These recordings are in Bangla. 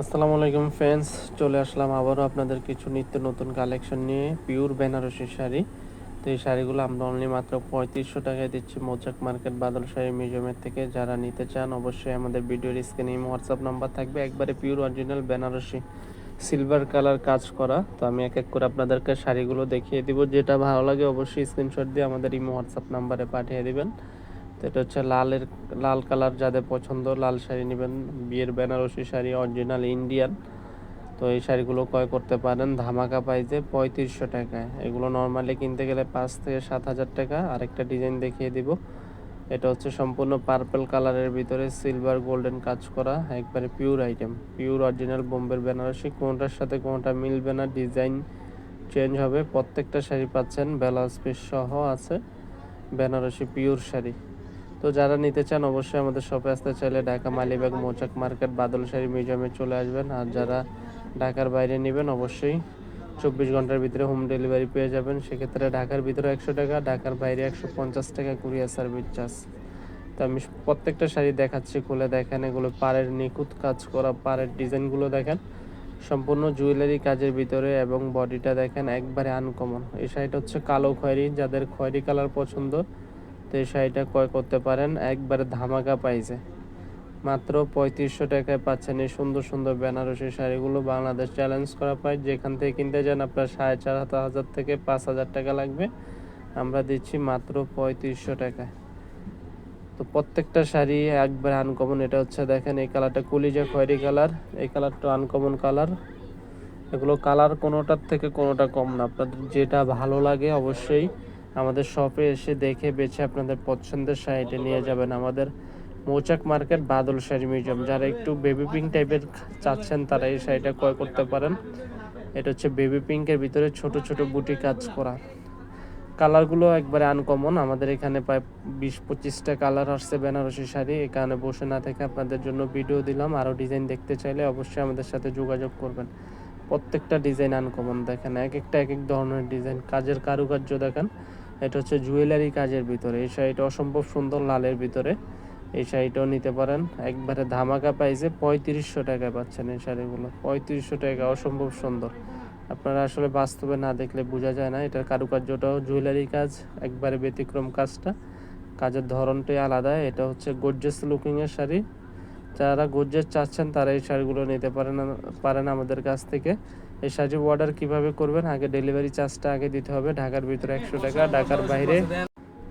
আসসালামু আলাইকুম ফ্রেন্ডস, চলে আসলাম আবারও আপনাদের কিছু নিত্য নতুন কালেকশন নিয়ে পিওর বেনারসি শাড়ি। তো এই শাড়িগুলো আমরা অনলি মাত্র পঁয়ত্রিশশো টাকায় দিচ্ছি মোজাক মার্কেট বাদল শাড়ি মিউজিয়ামের থেকে। যারা নিতে চান অবশ্যই আমাদের ভিডিওর স্ক্রিনে হোয়াটসঅ্যাপ নাম্বার থাকবে। একবারে pure original Banarasi silver colour কাজ করা। তো আমি এক এক করে আপনাদেরকে শাড়িগুলো দেখিয়ে দিব। যেটা ভালো লাগে অবশ্যই স্ক্রিনশট দিয়ে আমাদের ইমো হোয়াটসঅ্যাপ নাম্বারে পাঠিয়ে দিবেন। এটা হচ্ছে লালের, লাল কালার যাদের পছন্দ, লাল শাড়ি নেবেন। বিয়ের বেনারসি শাড়ি অরিজিনাল ইন্ডিয়ান তো এই শাড়িগুলো ক্রয় করতে পারেন ধামাকা পাইজে পঁয়ত্রিশশো টাকায়। এগুলো নর্মালি কিনতে গেলে পাঁচ থেকে সাত হাজার টাকা। আরেকটা ডিজাইন দেখিয়ে দিব। এটা হচ্ছে সম্পূর্ণ পার্পল কালারের ভিতরে সিলভার গোল্ডেন কাজ করা, একবারে পিওর আইটেম পিওর অরিজিনাল বোম্বের বেনারসি। কোনটার সাথে কোনটা মিলবে না ডিজাইন চেঞ্জ হবে। প্রত্যেকটা শাড়ি পাচ্ছেন ব্লাউজ পিস সহ আছে। বেনারসি পিওর শাড়ি। তো যারা নিতে চান অবশ্যই আমাদের শপে আসতে চাইলে ঢাকা মালিবাগ মৌচাক মার্কেট বাদল শাড়ি মিউজিয়ামে চলে আসবেন। আর যারা ঢাকার বাইরে নেবেন অবশ্যই চব্বিশ ঘণ্টার ভিতরে হোম ডেলিভারি পেয়ে যাবেন। সেক্ষেত্রে ঢাকার ভিতরে একশো টাকা, ঢাকার বাইরে একশো পঞ্চাশ টাকা কুরিয়ার সার্ভিস চার্জ তো আমি প্রত্যেকটা শাড়ি দেখাচ্ছি, খুলে দেখেন, এগুলো পাড়ের নিখুঁত কাজ করা পাড়ের ডিজাইনগুলো দেখেন। সম্পূর্ণ জুয়েলারি কাজের ভিতরে এবং বডিটা দেখেন একবারে আনকমন এই শাড়িটা হচ্ছে কালো খয়েরি, যাদের খয়েরি কালার পছন্দ তো এই শাড়িটা ক্রয় করতে পারেন, একবারে ধামাকা পাইছে মাত্র পঁয়ত্রিশশো টাকায় পাচ্ছেন এই সুন্দর সুন্দর বেনারসি শাড়িগুলো। বাংলাদেশ চ্যালেঞ্জ করা পায় যেখান থেকে কিনতে যান আপনার সাড়ে চার হাজার থেকে পাঁচ হাজার টাকা লাগবে। আমরা দিচ্ছি মাত্র পঁয়ত্রিশশো টাকায়। তো প্রত্যেকটা শাড়ি একবার আনকমন এটা হচ্ছে দেখেন, এই কালারটা কলিজা খয়েরি কালার, এই কালারটা আনকমন কালার। এগুলো কালার কোনোটার থেকে কোনোটা কম না। আপনাদের যেটা ভালো লাগে অবশ্যই আমাদের শপে এসে দেখে বেছে আপনাদের পছন্দের শাড়িটা নিয়ে যাবেন আমাদের মৌচাক মার্কেট বাদল শাড়ি মিউজিয়াম যারা একটু বেবি পিঙ্ক টাইপের চাচ্ছেন, তারা এই শাড়িটা ক্রয় করতে পারেন। এটা হচ্ছে বেবি পিঙ্কের ভিতরে ছোট ছোট বুটি কাজ করা। কালারগুলো একবারে আনকমন আমাদের এখানে প্রায় বিশ, পঁচিশটা কালার আসছে বেনারসি শাড়ি। এখানে বসে না থেকে আপনাদের জন্য ভিডিও দিলাম। আরও ডিজাইন দেখতে চাইলে অবশ্যই আমাদের সাথে যোগাযোগ করবেন। প্রত্যেকটা ডিজাইন আনকমন দেখেন, এক একটা এক এক ধরনের ডিজাইন কাজের কারুকার্য দেখেন। এটা হচ্ছে জুয়েলারি কাজের ভিতরে। এই শাড়িটা অসম্ভব সুন্দর লালের ভিতরে। এই শাড়িটাও নিতে পারেন। একবারে ধামাকা পাইছে পঁয়ত্রিশশো টাকায় পাচ্ছেন এই শাড়িগুলো। পঁয়ত্রিশশো টাকা, অসম্ভব সুন্দর। আপনারা আসলে বাস্তবে না দেখলে বোঝা যায় না, এটার কারুকার্যটাও জুয়েলারি কাজ, একবারে ব্যতিক্রম কাজটা। কাজের ধরনটাই আলাদা। এটা হচ্ছে গোর্জেস লুকিংয়ের শাড়ি। যারা গোর্জেস চাচ্ছেন, তারা এই শাড়িগুলো নিতে পারেন পারেন আমাদের কাছ থেকে। এই শাড়ি অর্ডার কীভাবে করবেন? আগে ডেলিভারি চার্জটা আগে দিতে হবে। ঢাকার ভিতরে একশো টাকা, ঢাকার বাইরে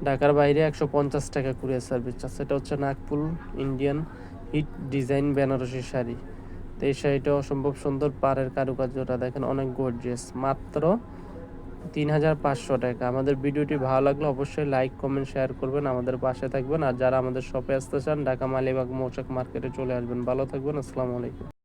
ঢাকার বাইরে একশো পঞ্চাশ টাকা কুরিয়ার সার্ভিস চার্জ সেটা হচ্ছে Nagpur Indian hit design Banarasi sari. তো এই শাড়িটা অসম্ভব সুন্দর, পাড়ের কারুকার্যটা দেখেন, অনেক গর্জিয়াস মাত্র তিন হাজার পাঁচশো টাকা। আমাদের ভিডিওটি ভালো লাগলে অবশ্যই লাইক কমেন্ট শেয়ার করবেন, আমাদের পাশে থাকবেন। আর যারা আমাদের শপে আসতে চান, ঢাকা মালিবাগ মৌচাক মার্কেটে চলে আসবেন। ভালো থাকবেন, আসসালামু আলাইকুম।